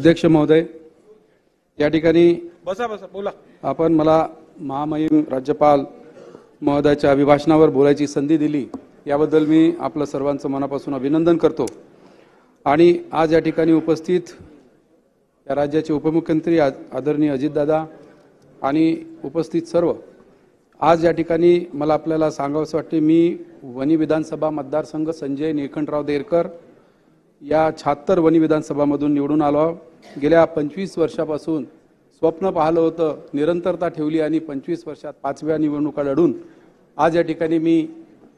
अध्यक्ष महोदय या ठिकाणी बसा बसा बोला. आपण मला महामहिम राज्यपाल महोदयाच्या अभिभाषणावर बोलायची संधी दिली याबद्दल मी आपलं सर्वांचं मनापासून अभिनंदन करतो. आणि आज या ठिकाणी उपस्थित या राज्याचे उपमुख्यमंत्री आदरणीय अजितदादा आणि उपस्थित सर्व आज या ठिकाणी मला आपल्याला सांगावंसं वाटते मी वनी विधानसभा मतदारसंघ संजय निळकंठराव देरकर या शहात्तर वनी विधानसभामधून निवडून आलो गेल्या पंचवीस वर्षापासून स्वप्न पाहिलं होतं निरंतरता ठेवली आणि पंचवीस वर्षात पाचव्या निवडणुका लढून आज या ठिकाणी मी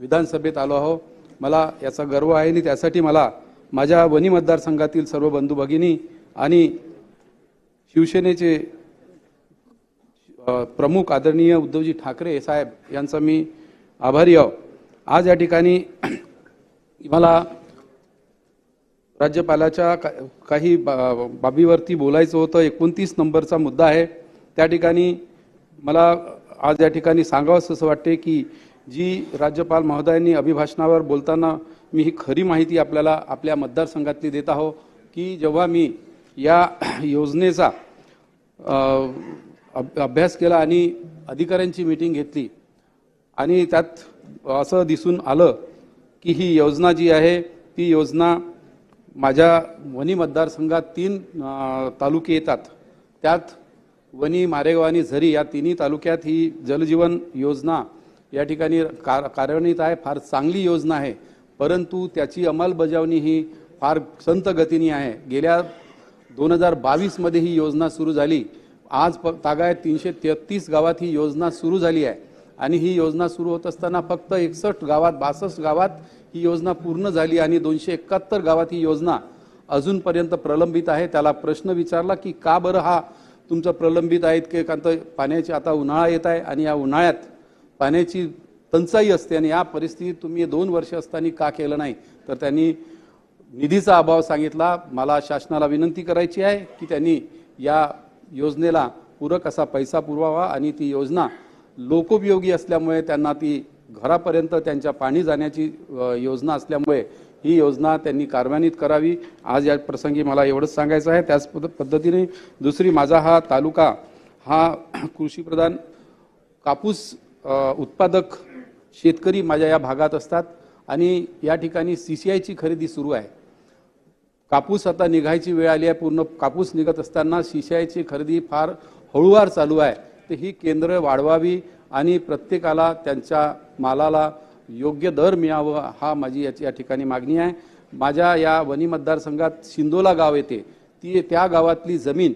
विधानसभेत आलो आहो मला याचा गर्व आहे आणि त्यासाठी मला माझ्या वनी मतदारसंघातील सर्व बंधू भगिनी आणि शिवसेनेचे प्रमुख आदरणीय उद्धवजी ठाकरे साहेब यांचा मी आभारी आहो आज या ठिकाणी मला राज्यपालाच्या का- काही बा- बाबीवरती बोलायचं होतं एकोणतीस नंबरचा मुद्दा आहे. त्या ठिकाणी मला आज या ठिकाणी सांगावंसं असं वाटते की जी राज्यपाल महोदयांनी अभिभाषणावर बोलताना मी ही खरी माहिती आपल्याला आपल्या मतदारसंघातली देत आहो की जेव्हा मी या योजनेचा अभ- अभ्यास केला आणि अधिकाऱ्यांची मीटिंग घेतली आणि त्यात असं दिसून आलं की ही योजना जी आहे ती योजना माझ्या वनी मतदारसंघात तीन तालुके येतात. त्यात वनी मारेगाव आणि झरी या तिन्ही तालुक्यात ही जलजीवन योजना या ठिकाणी कार कार्यान्वित आहे. फार चांगली योजना आहे. परंतु त्याची अंमलबजावणी ही फार संत गतीने आहे. गेल्या दोन हजार बावीसमध्ये ही योजना सुरू झाली. आज प तागायत तीनशे तेहतीस गावात ही योजना सुरू झाली आहे. आणि ही योजना सुरू होत असताना फक्त एकसष्ट गावात बासष्ट गावात ही योजना पूर्ण झाली आणि दोनशे एकाहत्तर गावात ही योजना अजूनपर्यंत प्रलंबित आहे. त्याला प्रश्न विचारला की का बरं हा तुमचं प्रलंबित आहेत की कारण तर पाण्याची आता उन्हाळा येत आहे आणि या उन्हाळ्यात पाण्याची टंचाई असते आणि या परिस्थितीत तुम्ही दोन वर्ष असताना का केलं नाही? तर त्यांनी निधीचा अभाव सांगितला. मला शासनाला विनंती करायची आहे की त्यांनी या योजनेला पूरक असा पैसा पुरवावा आणि ती योजना लोकोपयोगी असल्यामुळे त्यांना ती घरापर्यंत त्यांच्या पाणी जाण्याची योजना असल्यामुळे ही योजना त्यांनी कार्यान्वित करावी. आज या प्रसंगी मला एवढंच सांगायचं आहे. त्याच पद्ध- पद्धतीने दुसरी माझा हा तालुका हा कृषीप्रधान कापूस उत्पादक शेतकरी माझ्या या भागात असतात आणि या ठिकाणी सी सी आयची खरेदी सुरू आहे. कापूस आता निघायची वेळ आली आहे. पूर्ण कापूस निघत असताना शिशायची खरेदी फार हळूवार चालू आहे. तर ही केंद्र वाढवावी आणि प्रत्येकाला त्यांच्या मालाला योग्य दर मिळावं हा माझी याची या ठिकाणी मागणी आहे. माझ्या या वनी मतदारसंघात शिंदोला गाव येते. ती त्या गावातली जमीन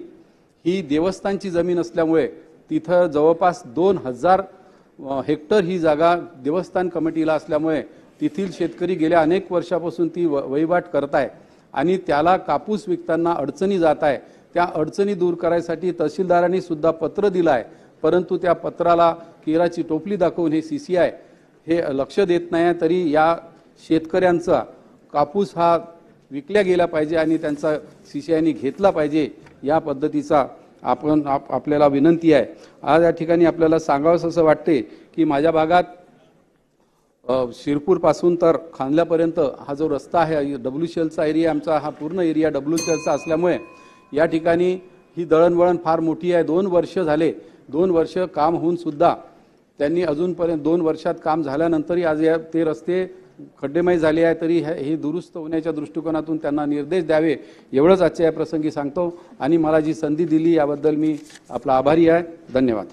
ही देवस्थानची जमीन असल्यामुळे तिथं जवळपास दोन हजार हेक्टर ही जागा देवस्थान कमिटीला असल्यामुळे तेथील शेतकरी गेल्या अनेक वर्षापासून ती व- वहिवाट करत आहे आणि त्याला कापूस विकताना अडचणी जात आहे. त्या अडचणी दूर करायसाठी तहसीलदारांनी सुद्धा पत्र दिलं आहे परंतु त्या पत्राला केराची टोपली दाखवून हे सी सी आय हे लक्ष देत नाही आहे तरी या शेतकऱ्यांचा कापूस हा विकल्या गेला पाहिजे आणि त्यांचा सी सी आयनी घेतला पाहिजे या पद्धतीचा आपण आप आपल्याला विनंती आहे. आज या ठिकाणी आपल्याला सांगावंसं असं वाटते की माझ्या भागात शिरपूरपासून तर खांदल्यापर्यंत हा जो रस्ता आहे डब्ल्यू शेलचा एरिया आमचा हा पूर्ण एरिया डब्ल्यू शेलचा असल्यामुळे या ठिकाणी ही दळणवळण फार मोठी आहे. दोन वर्ष झाले दोन वर्ष काम होऊन सुद्धा त्यांनी अजूनपर्यंत दोन वर्षात काम झाल्यानंतरही आज या ते रस्ते खड्डेमय झाले आहे तरी हे हे दुरुस्त होण्याच्या दृष्टिकोनातून त्यांना निर्देश द्यावे एवढंच आजच्या या प्रसंगी सांगतो. आणि मला जी संधी दिली याबद्दल मी आपला आभारी आहे. धन्यवाद.